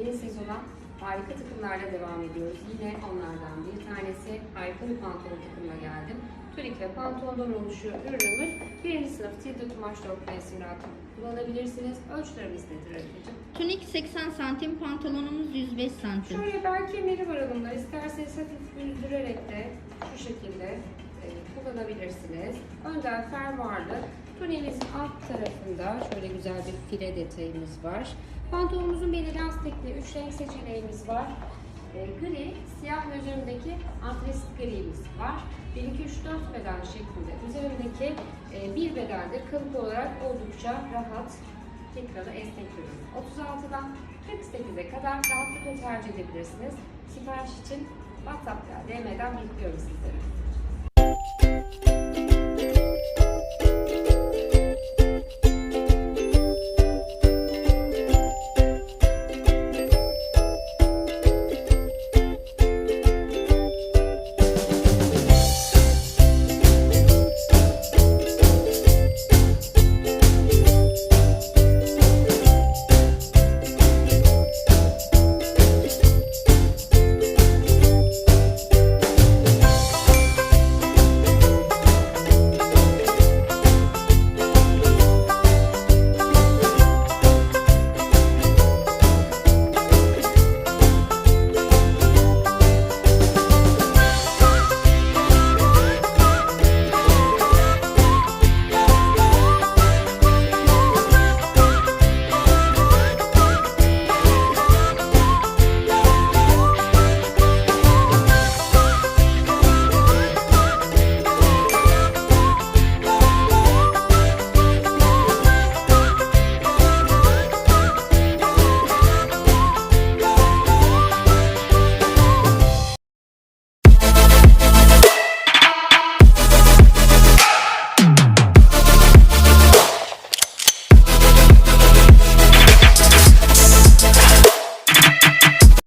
Yeni sezona harika takımlarla devam ediyoruz. Yine onlardan bir tanesi harika bir pantolon takımına geldim. Tunik ve pantolondan oluşuyor ürünümüz. Birinci sınıf tilde kumaş örtmesini rahat kullanabilirsiniz. Ölçülerimiz nedir Öykücüğüm? Tunik 80 santim, pantolonumuz 105 santim. Şöyle bel kemeri var alımda. İsterseniz hafif büzdürerek de şu şekilde kullanabilirsiniz. Önden fermuarlı. Tuniğimizin alt tarafında şöyle güzel bir file detayımız var. Pantolonumuzun belli lastikli 3 renk seçeneğimiz var. E, gri, siyah ve üzerindeki antresit grimiz var. 1, 2, 3, 4 beden şeklinde. Üzerindeki e, bir bedende kalıp olarak oldukça rahat tekrarı esnek ürün. 36'dan 48'e kadar rahatlıkla tercih edebilirsiniz. Sipariş için WhatsApp veya DM'den bekliyorum sizleri.